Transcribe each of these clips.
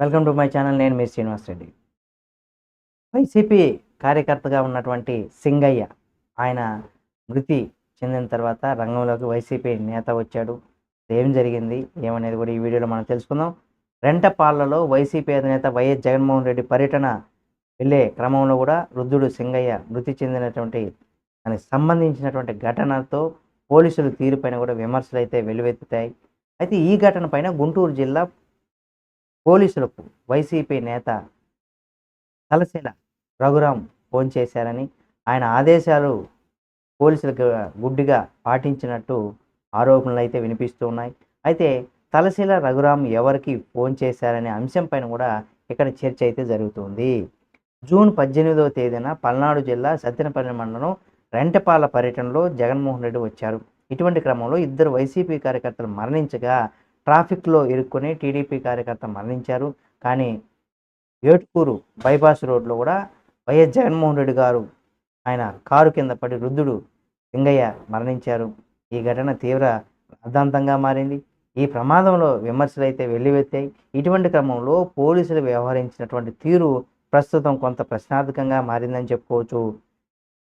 Welcome to my channel నేను మీ Srinivas Reddy. YCP కార్యకర్తగా ఉన్నటువంటి సింగయ్య ఆయన మృతి చెందిన తర్వాత రంగంలోకి వైసీపీ నేత వచ్చాడు. ఏం జరిగింది ఏమనేది కూడా ఈ వీడియోలో మనం తెలుసుకుందాం. రెంటపాళ్ళలో వైసీపీ అధినేత వైఎస్ జగన్మోహన్ రెడ్డి పర్యటన వెళ్ళే క్రమంలో కూడా వృద్ధుడు సింగయ్య మృతి చెందినటువంటి దానికి సంబంధించినటువంటి ఘటనతో పోలీసుల తీరుపైన కూడా విమర్శలు అయితే వెల్లువెత్తుతాయి అయితే ఈ ఘటన పైన గుంటూరు జిల్లా పోలీసులకు వైసీపీ నేత తలశీల రఘురాం ఫోన్ చేశారని ఆయన ఆదేశాలు పోలీసులకు గుడ్డిగా పాటించినట్టు ఆరోపణలు అయితే వినిపిస్తూ ఉన్నాయి. అయితే తలశీల రఘురాం ఎవరికి ఫోన్ చేశారనే అంశం పైన కూడా ఇక్కడ చర్చ అయితే జరుగుతుంది. జూన్ పద్దెనిమిదవ తేదీన పల్నాడు జిల్లా సత్యనపల్లి మండలం రెంటపాల పర్యటనలో జగన్మోహన్ రెడ్డి వచ్చారు. ఇటువంటి క్రమంలో ఇద్దరు వైసీపీ కార్యకర్తలు మరణించగా ట్రాఫిక్లో ఇరుక్కుని టీడీపీ కార్యకర్త మరణించారు. కానీ ఏటుకూరు బైపాస్ రోడ్లో కూడా వైఎస్ జగన్మోహన్ రెడ్డి గారు ఆయన కారు కింద పడి వృద్ధుడు లింగయ్య మరణించారు. ఈ ఘటన తీవ్ర అర్ధాంతంగా మారింది. ఈ ప్రమాదంలో విమర్శలు అయితే వెల్లువెత్తాయి. ఇటువంటి క్రమంలో పోలీసులు వ్యవహరించినటువంటి తీరు ప్రస్తుతం కొంత ప్రశ్నార్థకంగా మారిందని చెప్పుకోవచ్చు.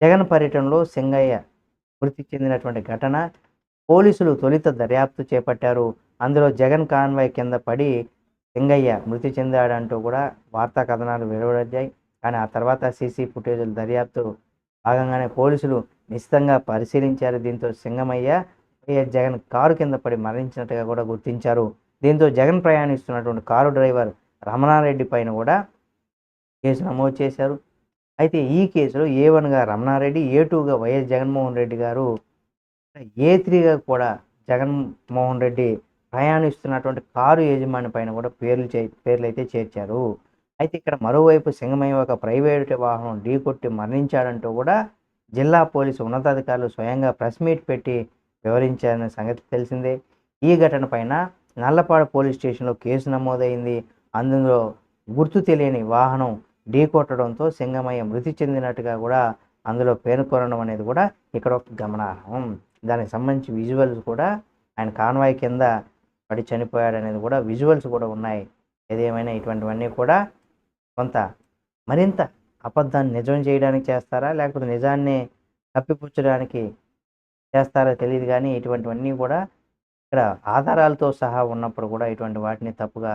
జగన్ పర్యటనలో సింగయ్య మృతి చెందినటువంటి ఘటన పోలీసులు తొలిత దర్యాప్తు చేపట్టారు. అందులో జగన్ కాన్వాయ్ కింద పడి సింగయ్య మృతి చెందాడంటూ కూడా వార్తా కథనాలు వెలువడ్డాయి కానీ ఆ తర్వాత సీసీ ఫుటేజీల దర్యాప్తు భాగంగానే పోలీసులు నిశ్చితంగా పరిశీలించారు. దీంతో సింగమయ్య వైఎస్ జగన్ కారు కింద పడి మరణించినట్టుగా కూడా గుర్తించారు. దీంతో జగన్ ప్రయాణిస్తున్నటువంటి కారు డ్రైవర్ రమణారెడ్డి పైన కూడా కేసు నమోదు చేశారు. అయితే ఈ కేసులో ఏ వన్గా రమణారెడ్డి ఏ టూగా వైఎస్ జగన్మోహన్ రెడ్డి గారు ఏ త్రీగా కూడా జగన్మోహన్ రెడ్డి ప్రయాణిస్తున్నటువంటి కారు యజమాని పైన కూడా పేర్లు చే పేర్లు అయితే చేర్చారు. అయితే ఇక్కడ మరోవైపు సింగమయ్య ఒక ప్రైవేట్ వాహనం ఢీకొట్టి మరణించాడంటూ కూడా జిల్లా పోలీసు ఉన్నతాధికారులు స్వయంగా ప్రెస్ మీట్ పెట్టి వివరించారనే సంగతి తెలిసిందే. ఈ ఘటన పైన నల్లపాడు పోలీస్ స్టేషన్లో కేసు నమోదైంది. అందులో గుర్తు తెలియని వాహనం ఢీకొట్టడంతో సింగమయ్య మృతి చెందినట్టుగా కూడా అందులో పేర్కొనడం అనేది కూడా ఇక్కడ ఒక గమనార్హం. దానికి సంబంధించి విజువల్స్ కూడా ఆయన కాన్వాయ్ కింద పడి చనిపోయాడు అనేది కూడా విజువల్స్ కూడా ఉన్నాయి. ఏదేమైనా ఇటువంటివన్నీ కూడా కొంత మరింత అబద్ధాన్ని నిజం చేయడానికి చేస్తారా? లేకపోతే నిజాన్ని కప్పిపుచ్చడానికి చేస్తారో తెలియదు కానీ ఇటువంటివన్నీ కూడా ఇక్కడ ఆధారాలతో సహా ఉన్నప్పుడు కూడా ఇటువంటి వాటిని తప్పుగా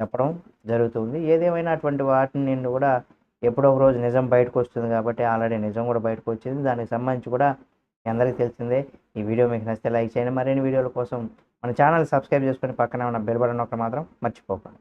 చెప్పడం జరుగుతుంది. ఏదేమైనా అటువంటి వాటిని నుండి కూడా ఎప్పుడో ఒక రోజు నిజం బయటకు వస్తుంది కాబట్టి ఆల్రెడీ నిజం కూడా బయటకు వచ్చింది దానికి సంబంధించి కూడా మీ అందరికీ తెలిసిందే. ఈ వీడియో మీకు నచ్చితే లైక్ చేయండి. మరిన్ని వీడియోల కోసం మన ఛానల్ సబ్స్క్రైబ్ చేసుకొని పక్కనే ఉన్న బెల్ బటన్ ఒకటి మాత్రం మర్చిపోకండి.